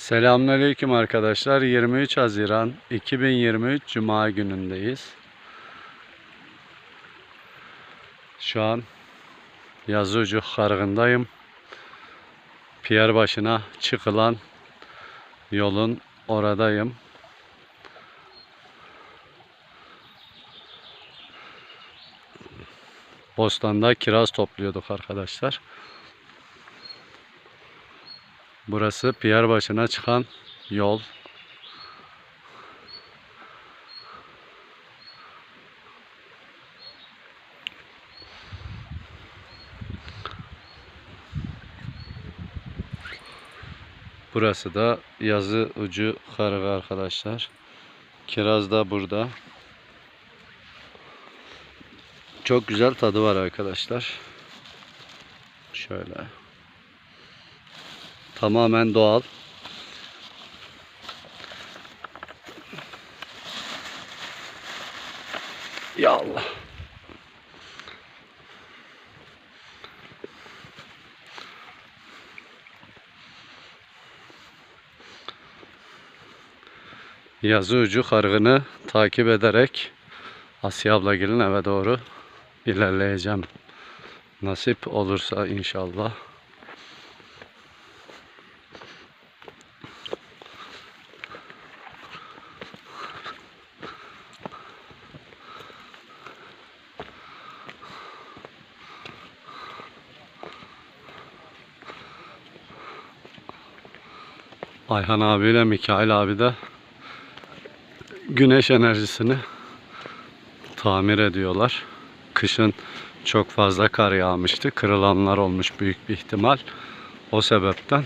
Selamünaleyküm arkadaşlar. 23 Haziran 2023 Cuma günündeyiz. Şu an Yazıcı Kargı'ndayım. Piyerbaşı'na çıkılan yolun oradayım. Bostan'da kiraz topluyorduk arkadaşlar. Burası Piyerbaşı'na çıkan yol. Burası da yazı ucu karığı arkadaşlar. Kiraz da burada. Çok güzel tadı var arkadaşlar. Şöyle. Tamamen doğal. Ya Allah. Yazı ucu kargını takip ederek Asya ablagilin eve doğru ilerleyeceğim. Nasip olursa inşallah. Ayhan abiyle Mikail abi de güneş enerjisini tamir ediyorlar. Kışın çok fazla kar yağmıştı. Kırılanlar olmuş büyük bir ihtimal. O sebepten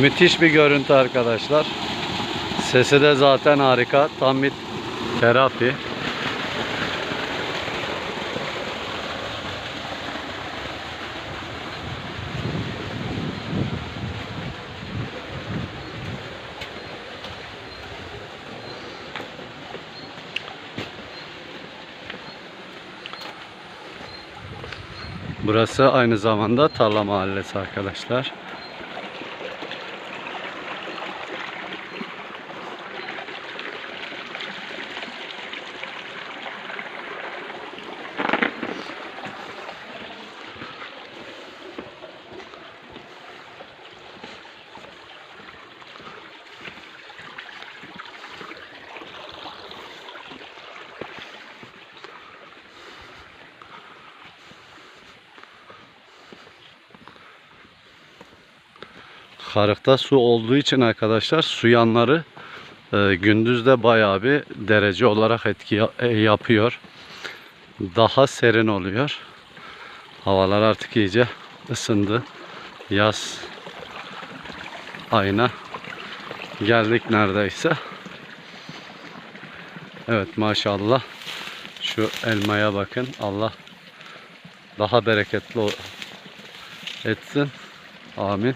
müthiş bir görüntü arkadaşlar. Sesi de zaten harika. Tam bir terapi. Burası aynı zamanda tarla mahallesi arkadaşlar. Karıkta su olduğu için arkadaşlar su yanları e, gündüzde bayağı bir derece olarak etki e, yapıyor. Daha serin oluyor. Havalar artık iyice ısındı. Yaz ayına geldik neredeyse. Evet maşallah. Şu elmaya bakın. Allah daha bereketli etsin. Amin.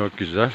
Çok güzel.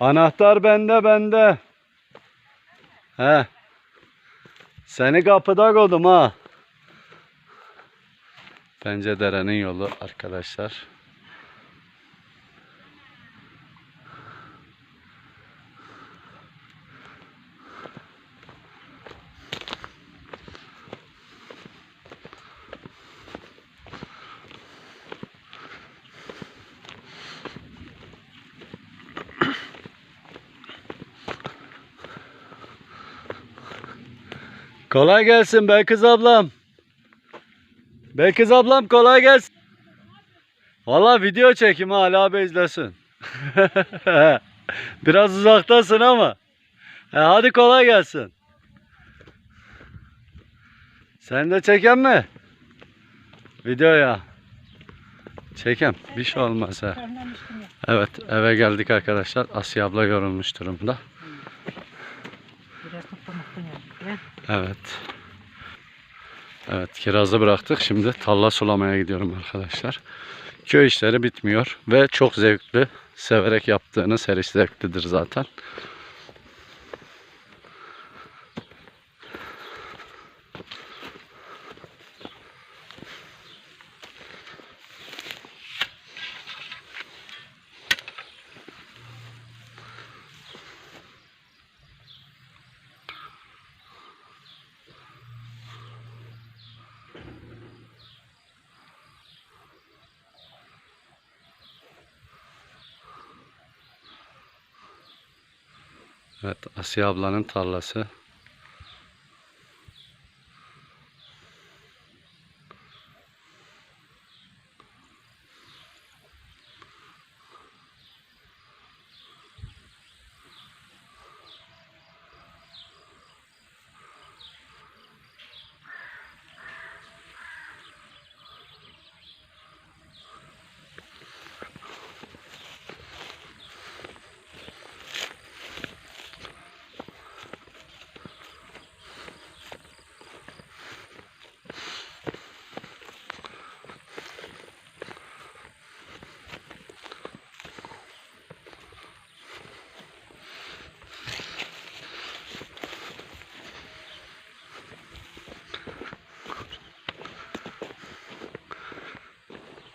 Anahtar bende bende. He. Seni kapıda koydum ha. Bence derenin yolu arkadaşlar. Kolay gelsin be kız ablam. Be kız ablam kolay gelsin. Valla video çekim ha, Ali abi izlesin. Biraz uzaktasın ama. E, hadi kolay gelsin. Sen de çeken mi? Videoya. Çekem. Bir şey olmaz ha. Ya. Evet eve geldik arkadaşlar. Asya abla yorulmuş durumda. Biraz toplamaktan geldik ya. Evet. Evet kirazı bıraktık. Şimdi tarla sulamaya gidiyorum arkadaşlar. Köy işleri bitmiyor ve çok zevkli. Severek yaptığınız her iş zevklidir zaten. Evet Asya ablanın tarlası.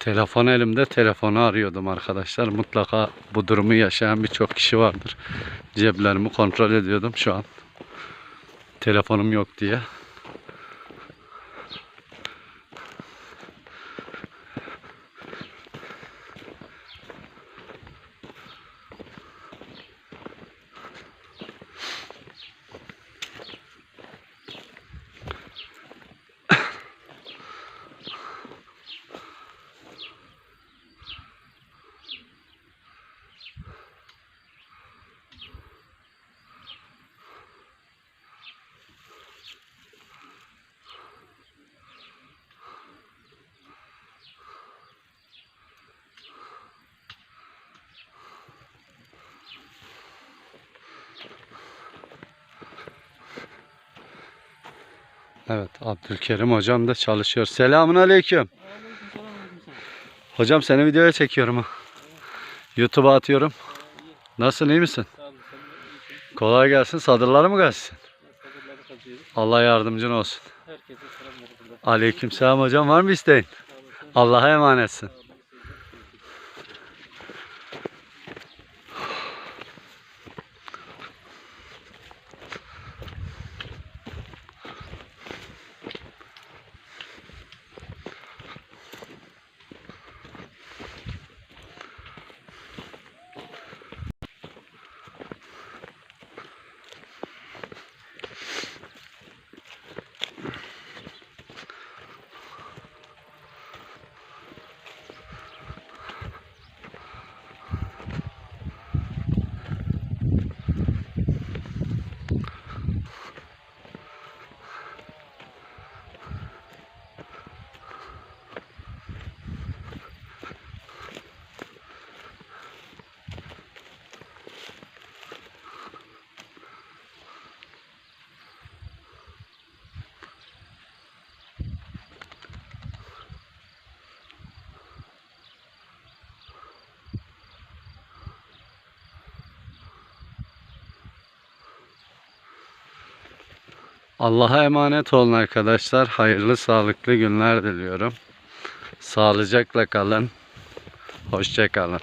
Telefon elimde telefonu arıyordum arkadaşlar. Mutlaka bu durumu yaşayan birçok kişi vardır. Ceplerimi kontrol ediyordum şu an. Telefonum yok diye. Evet Abdülkerim hocam da çalışıyor. Selamun aleyküm. Hocam seni videoya çekiyorum ha. YouTube'a atıyorum. Nasılsın iyi misin? Kolay gelsin. Sadırları mı gelsin? Allah yardımcın olsun. Aleyküm selam hocam. Var mı isteğin? Allah'a emanetsin. Allah'a emanet olun arkadaşlar. Hayırlı sağlıklı günler diliyorum. Sağlıcakla kalın. Hoşça kalın.